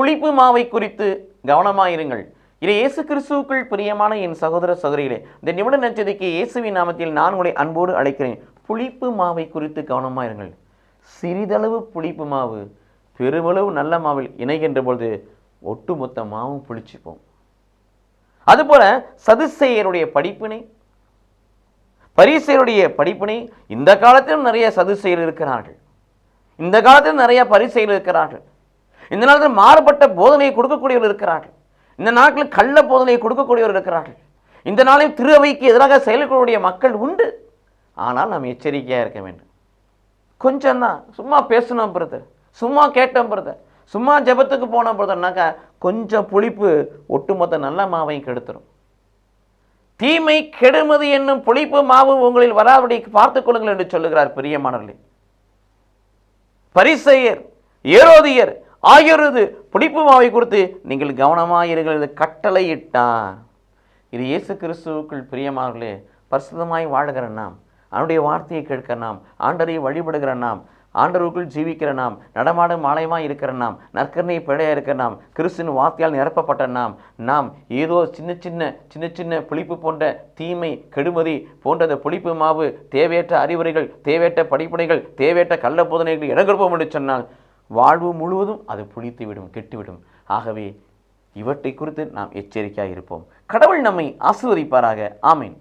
புளிப்பு மாவை குறித்து கவனமாயிருங்கள். இது இயேசு கிறிஸ்துவுக்குள் பிரியமான என் சகோதர சகோதரிகளே இந்த நிமிட நச்சதிக்கு இயேசுவின் நாமத்தில் நான் உங்களை அன்போடு அழைக்கிறேன். புளிப்பு மாவை குறித்து கவனமாயிருங்கள். சிறிதளவு புளிப்பு மாவு பெருமளவு நல்ல மாவில் இணைகின்ற பொழுது ஒட்டுமொத்த மாவும் புளிச்சுப்போம். அதுபோல சதுசேயருடைய படிப்பினை பரிசெயருடைய படிப்பினை இந்த காலத்திலும் நிறைய சதுசெயர் இருக்கிறார்கள். இந்த காலத்திலும் நிறைய பரிசெயல் இருக்கிறார்கள். இந்த நாளில் மாறுபட்ட போதனையை கொடுக்கக்கூடியவர்கள் இருக்கிறார்கள். இந்த நாட்டில் கள்ள போதனையை கொடுக்கக்கூடியவர்கள் இருக்கிறார்கள். இந்த நாளில் திருவைக்கு எதிராக செயல்படக்கூடிய மக்கள் உண்டு. ஆனால் நாம் எச்சரிக்கையாக இருக்க வேண்டும். கொஞ்சம் தான். சும்மா பேசணும் பிரதர். சும்மா கேட்டோம் பிரதர். சும்மா ஜெபத்துக்கு போனோம் பிரதர்னாக்கா கொஞ்சம் புளிப்பு ஒட்டுமொத்த நல்ல மாவையும் கெடுத்துரும். தீமை கெடுமது என்னும் புளிப்பு மாவு உங்களில் வராதபடி பார்த்துக் கொள்ளுங்கள் என்று சொல்லுகிறார் பிரியமானவர்களே. பரிசெயர் ஏரோதியர் ஆகியோரது புளிப்பு மாவை குறித்து நீங்கள் கவனமாயிருங்கள். என்று கட்டளையிட்டார் இது இயேசு கிறிஸ்துவுக்குள் பிரியமானவர்களே பரிசுதமாய் வாழுகிற நாம் அவனுடைய வார்த்தையை கேட்கிற நாம் ஆண்டரை வழிபடுகிற நாம் ஆண்டவருக்குள் ஜீவிக்கிற நாம் நடமாடும் ஆலயமாக இருக்கிற நாம் நற்கரணை பிழையாக இருக்கிற நாம் கிறிஸ்துவின் வார்த்தையால் நிரப்பப்பட்ட நாம் நாம் ஏதோ சின்ன சின்ன சின்ன சின்ன புளிப்பு போன்ற தீமை கெடுமதி போன்ற அந்த புளிப்பு மாவு தேவையற்ற அறிவுரைகள் தேவையற்ற படிப்பனைகள் தேவையற்ற கள்ள போதனைகள் இடங்கொடுப்போம் என்று சொன்னால் வாழ்வு முழுவதும் அது புளித்துவிடும் கெட்டுவிடும். ஆகவே இவற்றை குறித்து நாம் எச்சரிக்கையாக இருப்போம். கடவுள் நம்மை ஆசீர்வதிப்பாராக. ஆமீன்.